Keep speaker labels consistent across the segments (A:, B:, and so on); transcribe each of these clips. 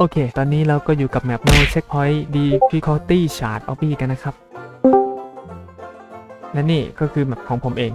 A: โอเค ตอนนี้เราก็อยู่กับแมป No Checkpoint Difficulty Chart o b b y กันนะครับ และนี่ก็คือแมปของผมเอง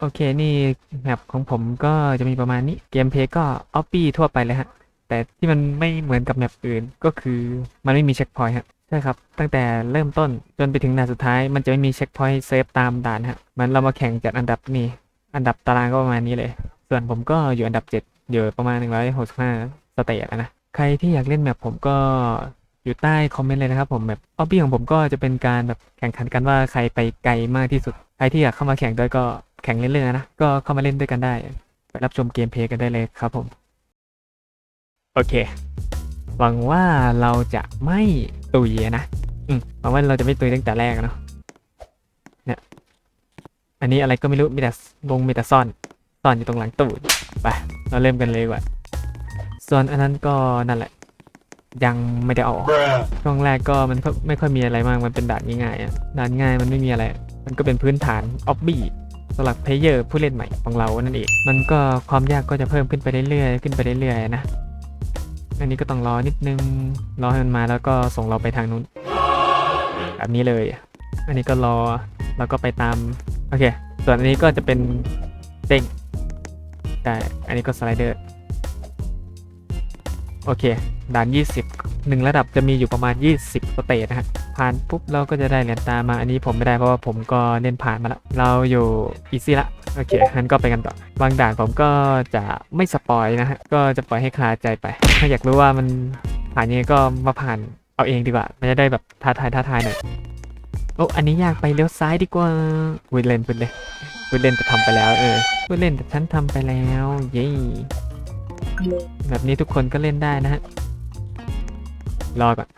A: โอเค นี่แมปของผมก็จะมีประมาณนี้ เกมเพลย์ก็ออ b ปี้ทั่วไปเลยฮะ แต่ที่มันไม่เหมือนกับแมปอื่นก็คือมันไม่มีเช็คพอยต์ฮะใช่ครับ ตั้งแต่เริ่มต้นจนไปถึงด่านสุดท้าย มันจะไม่มีเช็คพอยต์เซฟตามด่านฮะเหมันเรามาแข่งจัดอันดับนี่ อันดับตารางก็ประมาณนี้เลย ส่วนผมก็อยู่อันดับ 7 อยู่ประมาณ 165 สเตจนะ ใครที่อยากเล่นแมปผมก็อยู่ใต้คอมเมนต์เลยนะครับผมแบบออบบี้ของผมก็จะเป็นการแบบแข่งขันกันว่าใครไปไกลมากที่สุด ใครที่อยากเข้ามาแข่งด้วยก็แข่งเล่นๆนะ ก็เข้ามาเล่นด้วยกันได้ ไปรับชมเกมเพลย์กันได้เลยครับผม โอเค หวังว่าเราจะไม่ตุยนะ อืมหวังว่าเราจะไม่ตุยตั้งแต่แรกอะเนาะเนี่ยอันนี้อะไรก็ไม่รู้มีแต่วงมีแต่ซ่อนซ่อนอยู่ตรงหลังตู้ไปเราเริ่มกันเลยดีกว่าส่วนอันนั้นก็นั่นแหละ ยังไม่ได้เอาออก
B: Bruh.
A: ช่วงแรกก็มันก็ไม่ค่อยมีอะไรมากมันเป็นด่านง่ายๆอะด่านง่ายมันไม่มีอะไร มันก็เป็นพื้นฐานออบบี้สำหรับเพลเยอร์ผู้เล่นใหม่ของเรานั่นเอง มันก็ความยากก็จะเพิ่มขึ้นไปเรื่อยๆ ขึ้นไปเรื่อยๆนะ อันนี้ก็ต้องรอนิดนึง รอให้มันมาแล้วก็ส่งเราไปทางนู้น แบบนี้เลย อันนี้ก็รอ แล้วก็ไปตาม โอเค ส่วนอันนี้ก็จะเป็นเด้งแต่อันนี้ก็สไลเดอร์ โอเค ด่าน 20 หนึ่งระดับจะมีอยู่ประมาณ 20สเตจนะฮะผ่านปุ๊บเราก็จะได้เหรียญตามมาอันนี้ผมไม่ได้เพราะว่าผมก็เล่นผ่านมาแล้ว เราอยู่อีซี่ละโอเคงั้นก็ไปกันต่อบางด่านผมก็จะไม่สปอยนะฮะก็จะปล่อยให้คลาใจไป ถ้าอยากรู้ว่ามันผ่านยังไงก็มาผ่านเอาเองดีกว่า มันจะได้แบบท้าทายท้าทายหน่อยโอ้อันนี้ยากไปเลี้ยวซ้ายดีกว่าวิเล่นพูดเลยวิเล่นแต่ทำไปแล้วเออวิเล่นแต่ฉันทำไปแล้ว เย้แบบนี้ทุกคนก็เล่นได้นะฮะ รอก่อน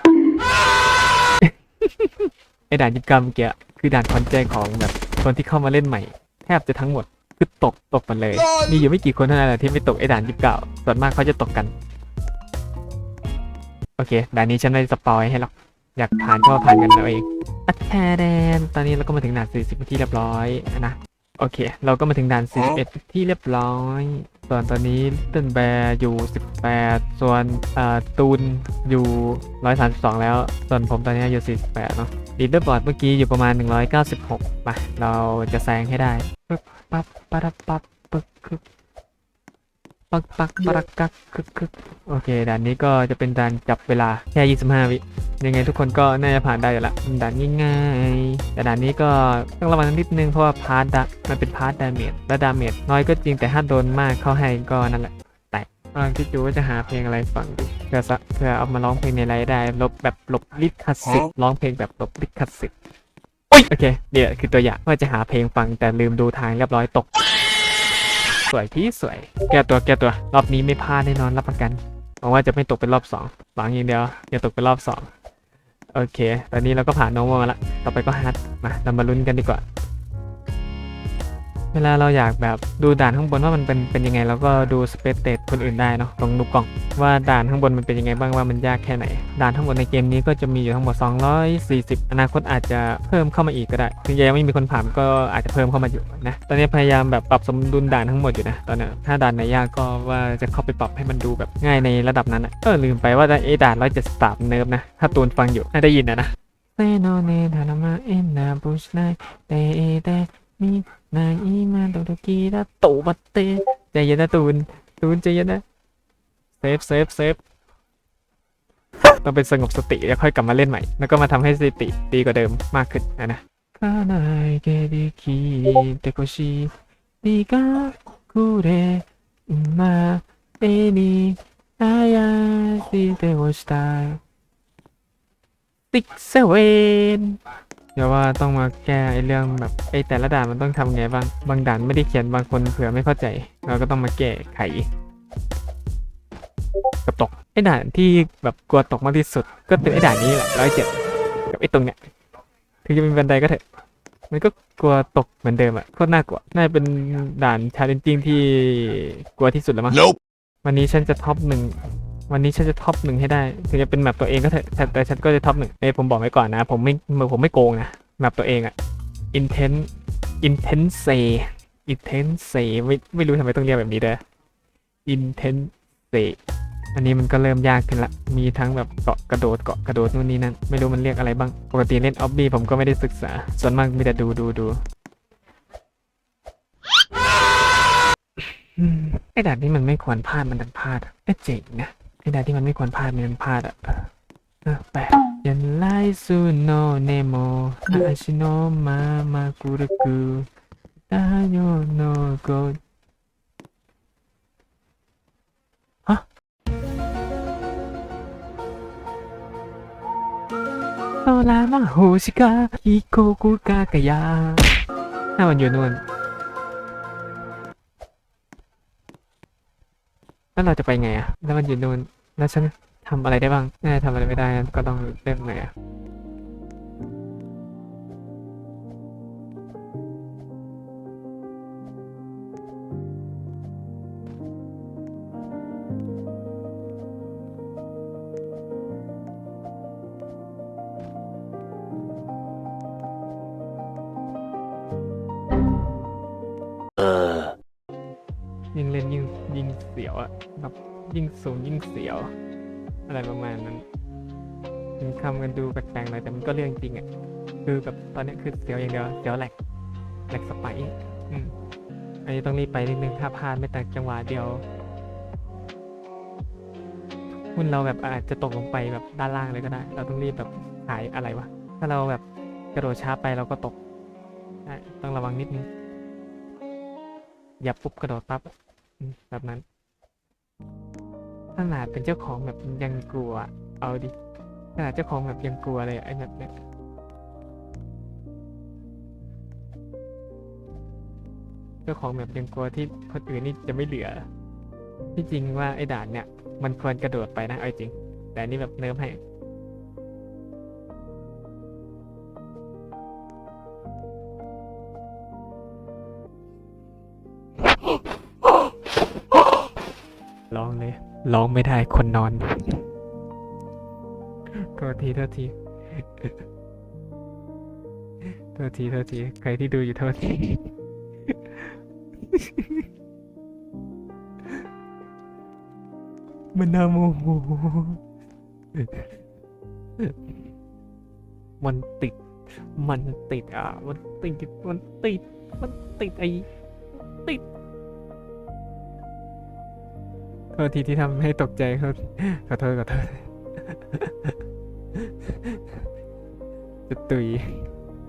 A: ไอด่านยิบกรรมเกียคือด่านคอนแจงของแบบคนที่เข้ามาเล่นใหม่ แทบจะทั้งหมดคือตกตกหมดเลย มีอยู่ไม่กี่คนเท่านั้นแหละที่ไม่ตกไอด่านยิบเก่าส่วนมากเขาจะตกกัน โอเคด่านนี้ฉันไม่ได้สปอยให้หรอกอยากผ่านก็ผ่านกันเอาเองอัดแทแดนตอนนี้เราก็มาถึงด่าน40ที่เรียบร้อยนะ โอเค เราก็มาถึงด่าน 41 ที่เรียบร้อย ส่วนตอนนี้เต้นแบร์อยู่ 18 ส่วนอ่าตูนอยู่ 132 แล้ว ส่วนผมตอนนี้อยู่ 48 เนาะลีดเดอร์บอร์ดเมื่อกี้อยู่ประมาณ 196มาเราจะแซงให้ได้ปึ๊บปั๊บปะระปั๊บปึ๊กคึบ ปักปักปะรักกักคึกคึกโอเคด่านนี้ก็จะเป็นด่านจับเวลาแค่25 วิยังไงทุกคนก็น่าจะผ่านได้อยู่ละมันด่านง่ายๆแต่ด่านนี้ก็ต้องระวังนิดนึงเพราะว่าพาร์ทดะมันเป็นพาร์ทดาเมจและดาเมจน้อยก็จริงแต่ถ้าโดนมากเข้าให้ก็นั่นแหละแตกกำลังคิดอยู่ว่าจะหาเพลงอะไรฟังดีเพื่อสะเพื่อเอามาร้องเพลงในไลฟ์ได้ลบแบบลบลิขสิทธิ์ร้องเพลงแบบลบลิขสิทธิ์อุ๊ยโอเคเดี๋ยวคือตัวอย่างว่าจะหาเพลงฟังแต่ลืมดูทางเรียบร้อยตก สวยพี่สวย แก้ตัวแก้ตัว รอบนี้ไม่พลาดแน่นอนรับประกันหวังว่าจะไม่ตกเป็นรอบสองหวังอย่างเดียวอย่าตกเป็นรอบสองโอเค ตอนนี้เราก็ผ่านน้องมาละ ต่อไปก็ฮัทมาเรามาลุ้นกันดีกว่า เวลาเราอยากแบบดูด่านข้างบนว่ามันเป็นเป็นยังไงเราก็ดูสเปซเตตคนอื่นได้เนาะตรงลูกกล่อง ว่าด่านข้างบนมันเป็นยังไงบ้างว่ามันยากแค่ไหน ด่านทั้งหมดในเกมนี้ก็จะมีอยู่ทั้งหมด 240 อนาคตอาจจะเพิ่มเข้ามาอีกก็ได้ถึงยังไม่มีคนผ่านก็อาจจะเพิ่มเข้ามาอยู่นะตอนนี้พยายามแบบปรับสมดุลด่านทั้งหมดอยู่นะตอนนี้ถ้าด่านไหนยากก็ว่าจะเข้าไปปรับให้มันดูแบบง่ายในระดับนั้นอะเออลืมไปว่าไอ้ด่าน173เนิร์ฟนะถ้าตูนฟังอยู่น่าได้ยินนะนะาเอ็นาบุชไนเตเตมีนายอีมาโตโตกีดาโตบัตเตใจเย็นนะตูนตูนใจเย็นนะเซฟเซฟเซฟต้องเป็นสงบสติแล้วค่อยกลับมาเล่นใหม่ แล้วก็มาทำให้สติดีกว่าเดิมมากขึ้นนะนะคาไนเกดิคิเตโกชิดิกาคุเรมาเอนิอายาซิเตโอสตาติกเซเวน เดี๋ยวว่าต้องมาแก้ไอ้เรื่องแบบไอ้แต่ละด่านมันต้องทำไงบ้าง บางด่านไม่ได้เขียนบางคนเผื่อไม่เข้าใจ เราก็ต้องมาแก้ไขกับตกไอ้ด่านที่แบบกลัวตกมากที่สุด ก็เป็นไอ้ด่านนี้แหละร้อยเจ็ดกับไอ้ตรงเนี้ยถึงจะมีบันไดก็เถอะ มันก็กลัวตกเหมือนเดิมอะโคตรน่ากลัวน่าจะเป็นด่านชาเลนจิงที่กลัวที่สุดแล้วมั้ง
B: Nope.
A: วันนี้ฉันจะท็อปหนึ่ง วันนี้ฉันจะท็อปหนึ่งให้ได้ถึงจะเป็นแมปตัวเองก็เถอะแต่แต่ฉันก็จะท็อปหนึ่งเอ้ผมบอกไว้ก่อนนะ ผมไม่ผมไม่โกงนะแมปตัวเองอะ intense intense say intense say ไม่ไม่รู้ทำไมต้องเรียกแบบนี้เด้อ intensese อันนี้มันก็เริ่มยากขึ้นละ มีทั้งแบบเกาะกระโดดเกาะกระโดดนู่นนี่นั่น ไม่รู้มันเรียกอะไรบ้าง ปกติเล่นออบบี้ผมก็ไม่ได้ศึกษา ส่วนมากมีแต่ดูดูดูไอ้ด่านที่มันไม่ควรพลาดมันดันพลาดอะเอ้เจ๋งนะ ไอ้ด่าที่มันไม่ควรพลาดมันพลาดอะแปยันไลซูโนเนโมอาชิโนมามากุระกุดาโยโนโกฮะโซลามาโฮชิกาฮิโกกุกากายาถ้ามันอยู่นู่น แล้วเราจะไปไงอะแล้วมันอยู่นู่นแล้วฉันทำอะไรได้บ้างแน่ทำอะไรไม่ได้งั้นก็ต้องเริ่มใหม่อะ ยิ่งเล่นยิ่งยิ่งเสียวอะแบบยิ่งสูงยิ่งเสียว อะไรประมาณนั้นคำกันดูแปลกๆหน่อยแต่มันก็เรื่องจริงอะคือแบบตอนนี้คือเสียวอย่างเดียวเสียวแหลกแหลกสไปอืมอันนี้ต้องรีบไปนิดนึงถ้าพลาดไม่แต่จังหวะเดียวหุ้นเราแบบอาจจะตกลงไปแบบด้านล่างเลยก็ได้ เราต้องรีบแบบหายอะไรวะถ้าเราแบบกระโดดช้าไปเราก็ตกต้องระวังนิดนึงอย่าปุ๊บกระโดดปั๊บ แบบนั้นขนาดเป็นเจ้าของแบบยังกลัว เอาดิขนาดเจ้าของแบบยังกลัวเลยอะไอ้แบบเนี้ยเจ้าของแบบยังกลัวที่คนอื่นนี่จะไม่เหลือ ที่จริงว่าไอ้ด่านเนี่ย มันควรกระโดดไปนะ เอาจริง แต่นี่แบบเนิร์ฟให้ ร้องเลยร้องไม่ได้คนนอนโทษทีโทษทีโทษทีโทษทีใครที่ดูอยู่โทษทีมันน่าโมโหมันติด มันติดอะ มันติด มันติด มันติดไอ้ติด ทษทีที่ทำให้ตกใจเขาขอโทษขอโทษจะตุย